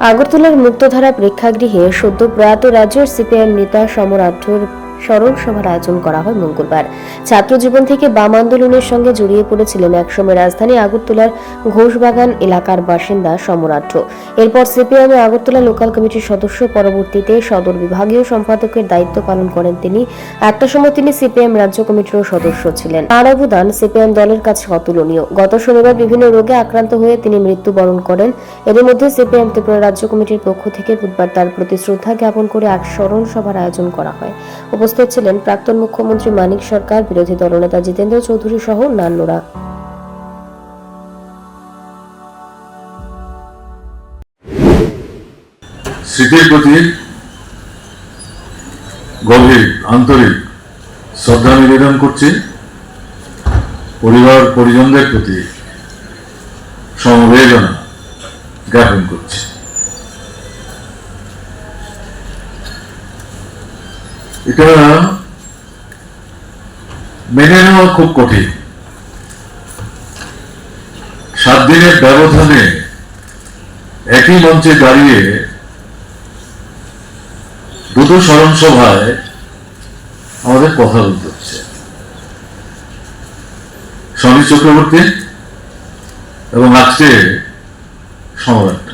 আগরতলার মুক্তধারা প্রেক্ষাগৃহে সদ্য প্রয়াত রাজ্যের সিপিআইএম নেতা সমরাঠ্যর স্মরণ সভার আয়োজন করা হয় মঙ্গলবার। ছাত্র জীবন থেকে বাম আন্দোলনের সঙ্গে জড়িয়ে পড়েছিলেন একসময় রাজধানী আগরতলার ঘোষবাগান এলাকার বাসিন্দা সমরাঠ্য এরপর সিপিআইএম আগরতলা লোকাল কমিটির সদস্য, পরবর্তীতে সদর বিভাগীয় সম্পাদকের দায়িত্ব পালন করেন তিনি। একটা সময় তিনি সিপিএম রাজ্য কমিটিরও সদস্য ছিলেন। তার অবদান সিপিএম দলের কাছে অতুলনীয়। গত শনিবার বিভিন্ন রোগে আক্রান্ত হয়ে তিনি মৃত্যুবরণ করেন। এর মধ্যে সিপিএম ত্রিপুরা রাজ্য কমিটির পক্ষ থেকে বুধবার তার প্রতি শ্রদ্ধা জ্ঞাপন করে এক স্মরণ সভার আয়োজন করা হয়। উপস্থিত ছিলেন প্রাক্তন মুখ্যমন্ত্রী মানিক সরকার, বিরোধী দলনেতা জিতেন্দ্র চৌধুরী সহ অন্যান্যরা। স্মৃতির প্রতি গভীর, আন্তরিক শ্রদ্ধা নিবেদন করছি পরিবার পরিজনদের প্রতি সমবেদনা জ্ঞাপন করছি। এটা মেনে নেওয়া খুব কঠিন। সাত দিনের ব্যবধানে একই মঞ্চে দাঁড়িয়ে দুটো স্মরণ সভায় আমাদের কথা বলতে হচ্ছে। শনি চক্রবর্তী এবং আজকে সমরাট্ট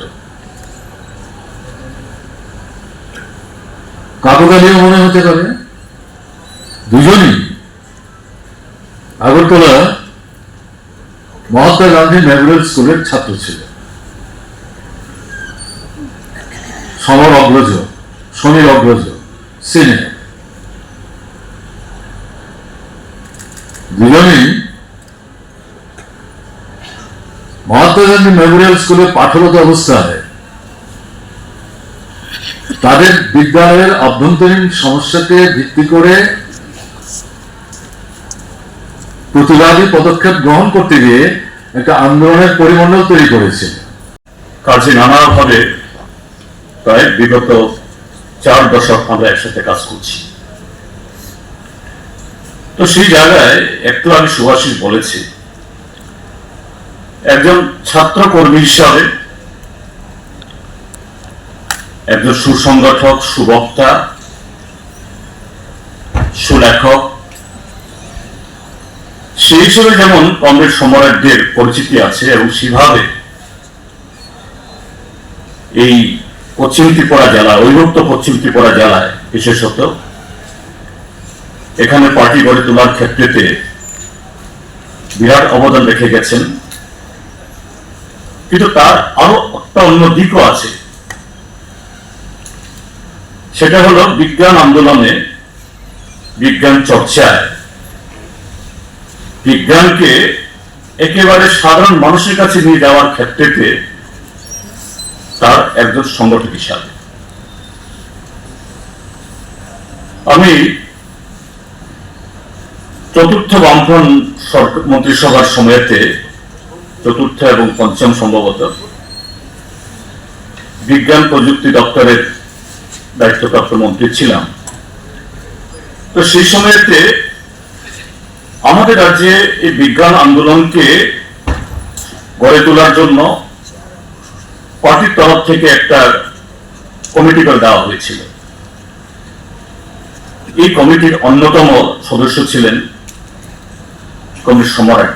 কাকতালীয় মনে হতে পারে। দুজনই আগরতলা মহাত্মা গান্ধী মেমোরিয়াল স্কুলের ছাত্র ছিল সমর অগ্রজ, শনির অগ্রজ সিনে দুজনেই মহাত্মা গান্ধী মেমোরিয়াল স্কুলে পাঠরত অবস্থায় তাদের বিদ্যালয়ের অভ্যন্তরীণ সমস্যাকে ভিত্তি করে প্রতিবাদী পদক্ষেপ গ্রহণ করতে গিয়ে একটা আন্দোলনের পরিমণ্ডল তৈরি করেছে। কাজে নানাভাবে প্রায় বিগত চার দশক আমরা একসাথে কাজ করছি। তো সেই জায়গায় একটু আমি সুভাষিস বলেছি, একজন ছাত্র কর্মী হিসাবে একজন সুসংগঠক, সুবক্তা, সুলেখক। সেই হিসেবে যেমন কংগ্রেস সম্রাটদের পরিচিতি আছে এবং সেভাবে এই পশ্চিম ত্রিপুরা জেলা, অবিভক্ত পশ্চিম ত্রিপুরা জেলায় বিশেষত এখানে পার্টি গড়ে তোলার ক্ষেত্রেতে বিরাট অবদান রেখে গেছেন। কিন্তু তার আরও একটা অন্য দিকও আছে। সেটা হলো বিজ্ঞান আন্দোলনে বিজ্ঞান চর্চায়। বিজ্ঞানকে একেবারে সাধারণ মানুষের কাছে নিয়ে যাওয়ার ক্ষেত্রেতে তার একজন সংগঠক হিসাবে। আমি চতুর্থ বামফ্রন্ট মন্ত্রিসভার সময়তে, চতুর্থ এবং পঞ্চম সম্ভবত, বিজ্ঞান প্রযুক্তি দপ্তরের দায়িত্বপ্রাপ্ত মন্ত্রী ছিলাম। তো সেই সময়তে আমাদের রাজ্যে এই বিজ্ঞান আন্দোলনকে গড়ে তোলার জন্য পার্টির তরফ থেকে একটা কমিটি করে দেওয়া হয়েছিল। এই কমিটির অন্যতম সদস্য ছিলেন কমিটি সম্রাট